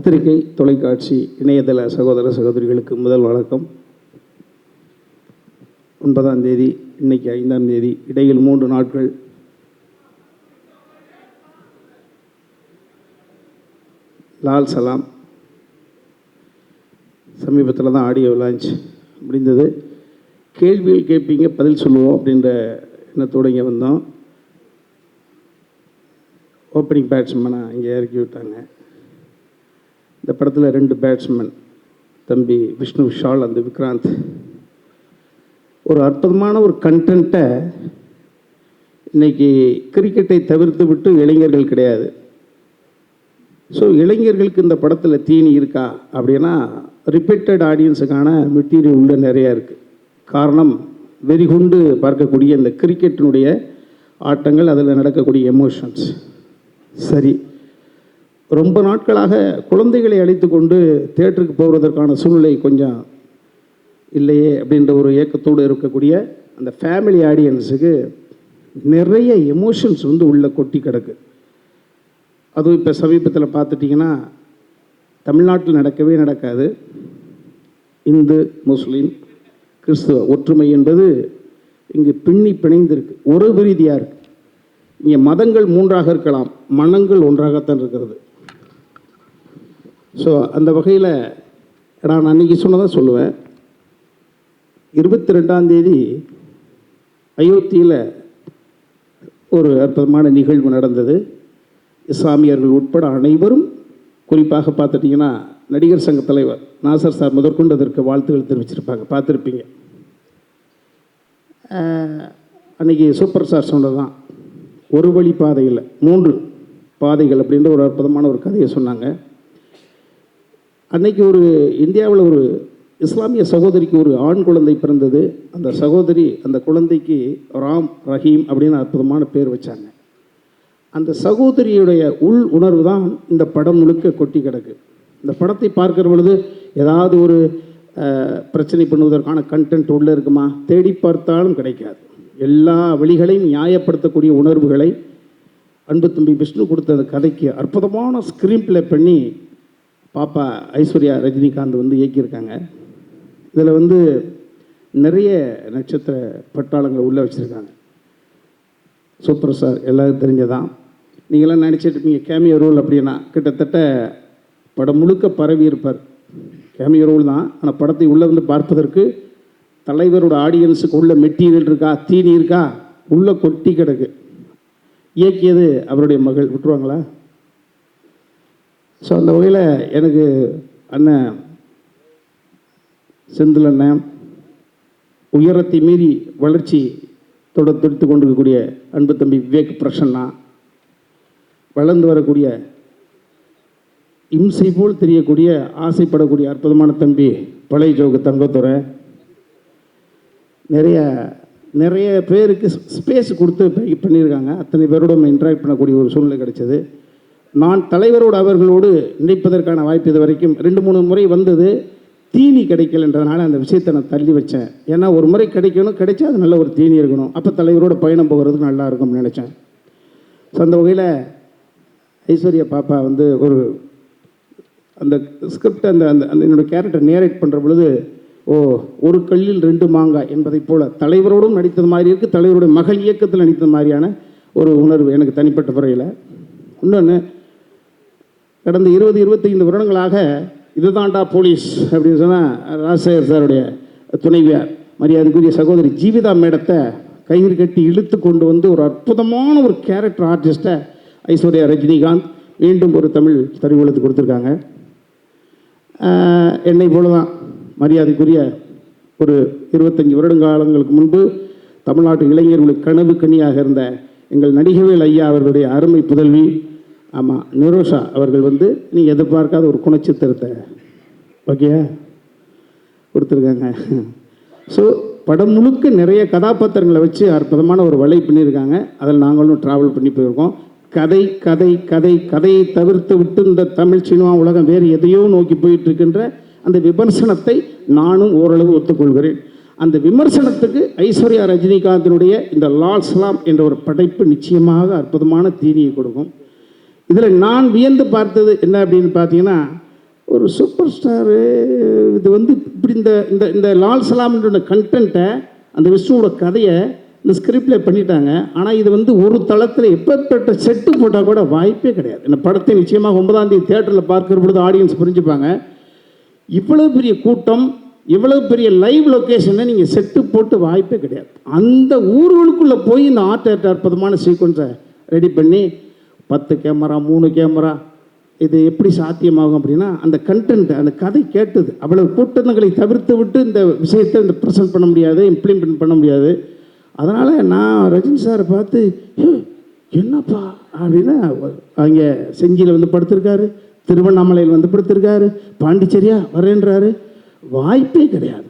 பத்திரிகை தொலைக்காட்சி இணையதள சகோதர சகோதரிகளுக்கு முதல் வணக்கம். ஒன்பதாம் தேதி இன்னைக்கு ஐந்தாம் தேதி இடையில் மூன்று நாட்கள். லால் சலாம். சமீபத்தில் தான் ஆடியோ லான்ச் முடிந்தது. கேள்விகள் கேட்பீங்க பதில் சொல்லுவோம் அப்படின்ற எண்ணத்தோடு இங்கே வந்தோம். ஓப்பனிங் பேட்ஸ்மேனாக இங்கே இறக்கி விட்டாங்க. இந்த படத்தில் ரெண்டு பேட்ஸ்மேன் தம்பி விஷ்ணு விஷால் அந்த விக்ராந்த். ஒரு அற்புதமான ஒரு கண்டென்ட்டை இன்னைக்கு கிரிக்கெட்டை தவிர்த்து விட்டு இளைஞர்கள் கிடையாது. ஸோ இளைஞர்களுக்கு இந்த படத்தில் தீனி இருக்கா அப்படின்னா ரிப்பீட்டட் ஆடியன்ஸுக்கான மெட்டீரியல் உள்ள நிறையா இருக்குது காரணம் வெறிகுண்டு பார்க்கக்கூடிய இந்த கிரிக்கெட்டினுடைய ஆட்டங்கள் அதில் நடக்கக்கூடிய எமோஷன்ஸ் சரி. ரொம்ப நாட்களாக குழந்தைகளை அழைத்து கொண்டு தேட்டருக்கு போவதற்கான சூழ்நிலை கொஞ்சம் இல்லையே அப்படின்ற ஒரு ஏக்கத்தோடு இருக்கக்கூடிய அந்த ஃபேமிலி ஆடியன்ஸுக்கு நிறைய எமோஷன்ஸ் வந்து உள்ளே கொட்டி கிடக்கு. அதுவும் இப்போ சமீபத்தில் பார்த்துட்டிங்கன்னா தமிழ்நாட்டில் நடக்கவே நடக்காது. இந்து முஸ்லீம் கிறிஸ்துவ ஒற்றுமை என்பது இங்கு பின்னி பிணைந்திருக்கு. ஒரு ரீதியாக இருக்குது இங்கே மதங்கள் மூன்றாக இருக்கலாம் மனங்கள் ஒன்றாகத்தான் இருக்கிறது. ஸோ அந்த வகையில் நான் அன்னைக்கு சொன்னதை சொல்லுவேன். இருபத்தி ரெண்டாம் தேதி அயோத்தியில் ஒரு அற்புதமான நிகழ்வு நடந்தது. இஸ்லாமியர்கள் உட்பட அனைவரும் குறிப்பாக பார்த்துட்டிங்கன்னா நடிகர் சங்க தலைவர் நாசர் சார் முதற்கொண்டு அதற்கு வாழ்த்துக்கள் தெரிவிச்சிருப்பாங்க. பார்த்துருப்பீங்க. ஆஹ், அன்னைக்கு சூப்பர் ஸ்டார் சொன்னதான் ஒரு வழி பாதையில் மூன்று பாதைகள் அப்படின்ற ஒரு அற்புதமான ஒரு கதையை சொன்னாங்க. அன்னைக்கு ஒரு இந்தியாவில் ஒரு இஸ்லாமிய சகோதரிக்கு ஒரு ஆண் குழந்தை பிறந்தது. அந்த சகோதரி அந்த குழந்தைக்கு ராம் ரஹீம் அப்படின்னு அற்புதமான பேர் வச்சாங்க. அந்த சகோதரியுடைய உள் உணர்வு தான் இந்த படம் முழுக்க கொட்டி கிடக்கு. இந்த படத்தை பார்க்கிற பொழுது ஏதாவது ஒரு பிரச்சனை பண்ணுவதற்கான கண்டென்ட் உள்ளே இருக்குமா? தேடி பார்த்தாலும் கிடைக்காது. எல்லா வழிகளையும் நியாயப்படுத்தக்கூடிய உணர்வுகளை அன்பு தம்பி விஷ்ணு கொடுத்த கதைக்கு அற்புதமான ஸ்க்ரீன் ப்ளே பண்ணி பாப்பா ஐஸ்வர்யா ரஜினிகாந்த் வந்து இயக்கியிருக்காங்க. இதில் வந்து நிறைய நட்சத்திர பட்டாளங்களை உள்ளே வச்சுருக்காங்க. சூப்பர் சார் எல்லாருக்கும் தெரிஞ்சதான் நீங்களாம் நினச்சிட்டு இருப்பீங்க கேமியோ ரோல் அப்படின்னா கிட்டத்தட்ட படம் முழுக்க பரவி இருப்பார். கேமியோ ரோல் தான். ஆனால் படத்தை உள்ளே வந்து பார்ப்பதற்கு தலைவரோட ஆடியன்ஸுக்கு உள்ள மெட்டீரியல் இருக்கா தீனி இருக்கா உள்ளே கொட்டி கிடக்கு. இயக்கியது அவருடைய மகள். விட்டுருவாங்களா? ஸோ அந்த வகையில் எனக்கு அண்ணன் செந்தில் அண்ணன் உயரத்தை மீறி வளர்ச்சி தொடர்ந்து கொண்டிருக்கக்கூடிய அன்பு தம்பி விவேக் பிரசன்னா வளர்ந்து வரக்கூடிய இம்சை போல் தெரியக்கூடிய ஆசைப்படக்கூடிய அற்புதமான தம்பி பழைய ஜோகு தங்கத்துறை. நிறைய நிறைய பேருக்கு ஸ்பேஸ் கொடுத்து பண்ணியிருக்காங்க. அத்தனை பேரோட இன்ட்ராக்ட் பண்ணக்கூடிய ஒரு சூழ்நிலை கிடைச்சது. நான் தலைவரோடு அவர்களோடு நினைப்பதற்கான வாய்ப்பு இது வரைக்கும் ரெண்டு மூணு முறை வந்தது. தீனி கிடைக்கலன்றதுனால அந்த விஷயத்தை நான் தள்ளி வச்சேன். ஏன்னா ஒரு முறை கிடைக்கணும் கிடைச்சா அது நல்ல ஒரு தீனி இருக்கணும். அப்போ தலைவரோட பயணம் போகிறதுக்கு நல்லா இருக்கும்னு நினச்சேன். ஸோ அந்த வகையில் ஐஸ்வர்யா பாப்பா வந்து ஒரு அந்த ஸ்கிரிப்ட் அந்த அந்த அந்த என்னோட கேரக்டர் நேரேட் பண்ணுற பொழுது ஓ ஒரு கல்லில் ரெண்டு மாங்காய் என்பதைப் போல தலைவரோடும் நடித்தது மாதிரி இருக்குது தலைவருடைய மகள் இயக்கத்தில் நடித்தது மாதிரியான ஒரு உணர்வு எனக்கு தனிப்பட்ட முறையில். இன்னொன்று கடந்த இருபது இருபத்தைந்து வருடங்களாக இதுதான்டா போலீஸ் அப்படின்னு சொன்னால் ராஜசேகர் சாருடைய துணைவியார் மரியாதைக்குரிய சகோதரி ஜீவிதா மேடத்தை கயிறு கட்டி இழுத்து கொண்டு வந்து ஒரு அற்புதமான ஒரு கேரக்டர் ஆர்டிஸ்ட்டை ஐஸ்வர்யா ரஜினிகாந்த் மீண்டும் ஒரு தமிழ் தறிவுலத்து கொடுத்துருக்காங்க. என்னை போல தான் மரியாதைக்குரிய ஒரு இருபத்தஞ்சி வருடங்காலங்களுக்கு முன்பு தமிழ்நாட்டு இளைஞர்களுக்கு கனவு கனியாக இருந்த எங்கள் நடிகவேல் ஐயா அவர்களுடைய அருமை புதல்வி ஆமாம் நிரோஷா அவர்கள் வந்து நீங்கள் எதிர்பார்க்காத ஒரு குணச்சித்திரத்தை ஓகேயா கொடுத்துருக்காங்க. ஸோ படம் முழுக்க நிறைய கதாபாத்திரங்களை வச்சு அற்புதமான ஒரு வலை பண்ணியிருக்காங்க. அதில் நாங்களும் ட்ராவல் பண்ணி போயிருக்கோம். கதை கதை கதை கதையை தவிர்த்து விட்டு இந்த தமிழ் சினிமா உலகம் வேறு எதையோ நோக்கி போயிட்டு இருக்கின்ற அந்த விமர்சனத்தை நானும் ஓரளவு ஒத்துக்கொள்கிறேன். அந்த விமர்சனத்துக்கு ஐஸ்வர்யா ரஜினிகாந்தினுடைய இந்த லால் சலாம் என்ற ஒரு படைப்பு நிச்சயமாக அற்புதமான தீனியை கொடுக்கும். இதில் நான் வியந்து பார்த்தது என்ன அப்படின்னு பார்த்தீங்கன்னா ஒரு சூப்பர் ஸ்டாரு இது வந்து இப்படி இந்த இந்த இந்த லால் சலாம்ன்ற கண்டென்ட்டை அந்த விஷ்ணுவோட கதையை இந்த ஸ்கிரிப்டில் பண்ணிட்டாங்க. ஆனால் இது வந்து ஒரு தளத்தில் எப்பேற்பட்ட செட்டு போட்டால் கூட வாய்ப்பே கிடையாது. இந்த படத்தை நிச்சயமாக ஒன்பதாம் தேதி தேட்டரில் பார்க்கிற பொழுது ஆடியன்ஸ் புரிஞ்சுப்பாங்க. இவ்வளோ பெரிய கூட்டம் இவ்வளோ பெரிய லைவ் லொக்கேஷனை நீங்கள் செட்டு போட்டு வாய்ப்பே கிடையாது. அந்த ஊர்களுக்குள்ளே போய் இந்த ஆர்ட் அற்புதமான சீக்வன்ஸை ரெடி பண்ணி பத்து கேமரா மூணு கேமரா இது எப்படி சாத்தியமாகும் அப்படின்னா அந்த கண்டென்ட் அந்த கதை கேட்டது அவ்வளவு கூட்டங்களை தவிர்த்து விட்டு இந்த விஷயத்தை இந்த ப்ரெசென்ட் பண்ண முடியாது இம்ப்ளிமெண்ட் பண்ண முடியாது. அதனால் நான் ரஜினி சாரை பார்த்து என்னப்பா? அப்படின்னா அங்கே செஞ்சியில் வந்து படுத்திருக்காரு திருவண்ணாமலையில் வந்து படுத்திருக்காரு பாண்டிச்சேரியா வரேன்றாரு. வாய்ப்பே கிடையாது.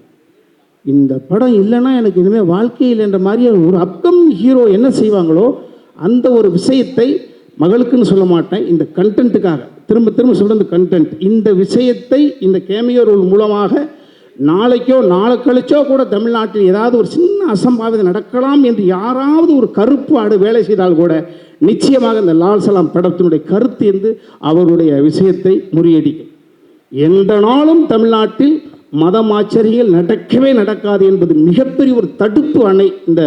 இந்த படம் இல்லைன்னா எனக்கு இனிமேல் வாழ்க்கையில் என்ற மாதிரி ஒரு அப்கமிங் ஹீரோ என்ன செய்வாங்களோ அந்த ஒரு விஷயத்தை மகளுக்குன்னு சொல்ல மாட்டேன். இந்த கண்டென்ட்டுக்காக திரும்ப திரும்ப சொல்கிறது கண்டென்ட் இந்த விஷயத்தை இந்த கேமியோ ரோல் மூலமாக நாளைக்கோ நாளை கழிச்சோ கூட தமிழ்நாட்டில் ஏதாவது ஒரு சின்ன அசம்பாவிதம் நடக்கலாம் என்று யாராவது ஒரு கருப்பு ஆடு வேலை செய்தால் கூட நிச்சயமாக இந்த லால் சலாம் படத்தினுடைய கருத்து என்று அவருடைய விஷயத்தை முறியடிக்கும். எந்த நாளும் தமிழ்நாட்டில் மதமாச்சரியங்கள் நடக்கவே நடக்காது என்பது மிகப்பெரிய ஒரு தடுப்பு அணை இந்த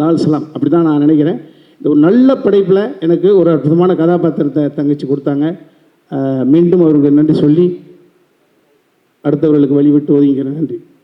லால் சலாம். அப்படி தான் நான் நினைக்கிறேன். ஒரு நல்ல படைப்பில் எனக்கு ஒரு அற்புதமான கதாபாத்திரத்தை தங்கச்சி கொடுத்தாங்க. மீண்டும் அவருக்கு நன்றி சொல்லி அடுத்தவர்களுக்கு வழிவிட்டு ஒதுங்கிறேன் நன்றி.